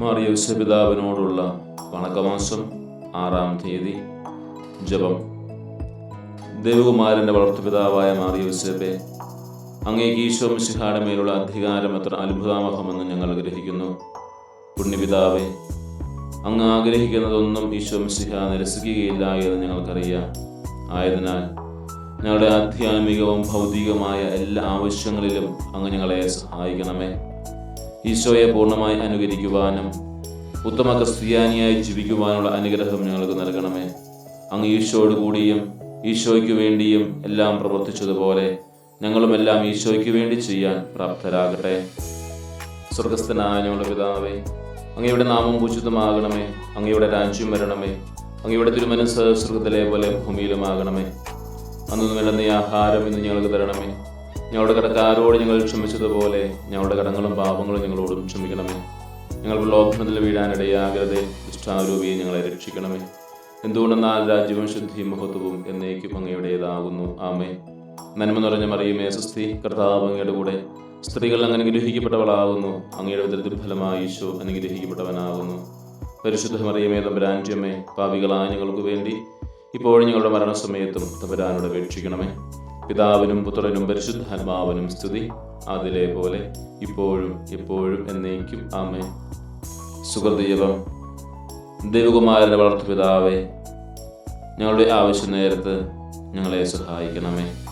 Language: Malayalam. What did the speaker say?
മാറിയ പിതാവിനോടുള്ള വണക്കമാസം ആറാം തീയതി. ജപം. ദേവകുമാരന്റെ വളർത്തുപിതാവായ മാറിയോസേബെ അങ്ങേക്ക് ഈശോ മിശിഹാടെ മേലുള്ള അധികാരം എത്ര അത്ഭുതാമഹമെന്ന് ഞങ്ങൾ ഗ്രഹിക്കുന്നു. പുണ്യപിതാവെ അങ്ങ് ആഗ്രഹിക്കുന്നതൊന്നും ഈശോ മിശിഹ നിരസിക്കുകയില്ല എന്ന് ഞങ്ങൾക്കറിയാം. ആയതിനാൽ ഞങ്ങളുടെ ആധ്യാത്മികവും ഭൗതികമായ എല്ലാ ആവശ്യങ്ങളിലും അങ്ങ് ഞങ്ങളെ സഹായിക്കണമേ. ഈശോയെ പൂർണമായി അനുകരിക്കുവാനും ഉത്തമ ക്രിസ്ത്യാനിയായി ജീവിക്കുവാനുള്ള അനുഗ്രഹം ഞങ്ങൾക്ക് നൽകണമേ. അങ്ങ് ഈശോയോട് കൂടിയും ഈശോയ്ക്ക് വേണ്ടിയും എല്ലാം പ്രവർത്തിച്ചതുപോലെ ഞങ്ങളും എല്ലാം ഈശോയ്ക്ക് വേണ്ടി ചെയ്യാൻ പ്രാപ്തരാകട്ടെ. സ്വർഗസ്ഥനായ ഞങ്ങളുടെ പിതാവേ അങ്ങയുടെ നാമം പൂജിതമാകണമേ അങ്ങയുടെ രാജ്യം വരണമേ. അങ്ങയുടെ തിരുമനസ്സ് സ്വർഗത്തിലെ പോലെ ഭൂമിയിലുമാകണമേ. അന്ന് വേണ്ടുന്ന ആഹാരം ഇന്ന് ഞങ്ങൾക്ക് തരണമേ. ഞങ്ങളുടെ കടക്കാരോട് ഞങ്ങൾ ക്ഷമിച്ചതുപോലെ ഞങ്ങളുടെ കടങ്ങളും പാപങ്ങളും ഞങ്ങളോടും ക്ഷമിക്കണമേ. ഞങ്ങൾ ലോകത്തിൽ വീഴാനിടയാകരുതേ ദുഷ്ടാരൂപിയെ ഞങ്ങളെ രക്ഷിക്കണമേ. എന്തുകൊണ്ടെന്നാൽ രാജ്യവും ശുദ്ധിയും മഹത്വവും എന്നേക്കും അങ്ങയുടേതാകുന്നു. ആമേ നന്മ നിറഞ്ഞ മറിയുമേ സ്വസ്തി കർത്താവ് അങ്ങയുടെ കൂടെ. സ്ത്രീകൾ അങ്ങനെ അനുഗ്രഹിക്കപ്പെട്ടവളാകുന്നു അങ്ങയുടെ ഉദരത്തിൽ ഫലമായി ഈശോ അനുഗ്രഹിക്കപ്പെട്ടവനാകുന്നു. പരിശുദ്ധ മറിയമേ തമ്പരാൻജ്യമേ പാവികളായ ഞങ്ങൾക്ക് വേണ്ടി ഇപ്പോഴും ഞങ്ങളുടെ മരണസമയത്തും തമ്പരാനോട് അപേക്ഷിക്കണമേ. പിതാവിനും പുത്രനും പരിശുദ്ധാത്മാവിനും സ്തുതി. അതിലെ പോലെ ഇപ്പോഴും എപ്പോഴും എന്നേക്കും. ആമേ ദൈവകുമാരന്റെ വളർത്തു പിതാവേ ഞങ്ങളുടെ ആവശ്യം നേരത്ത് ഞങ്ങളെ സഹായിക്കണമേ.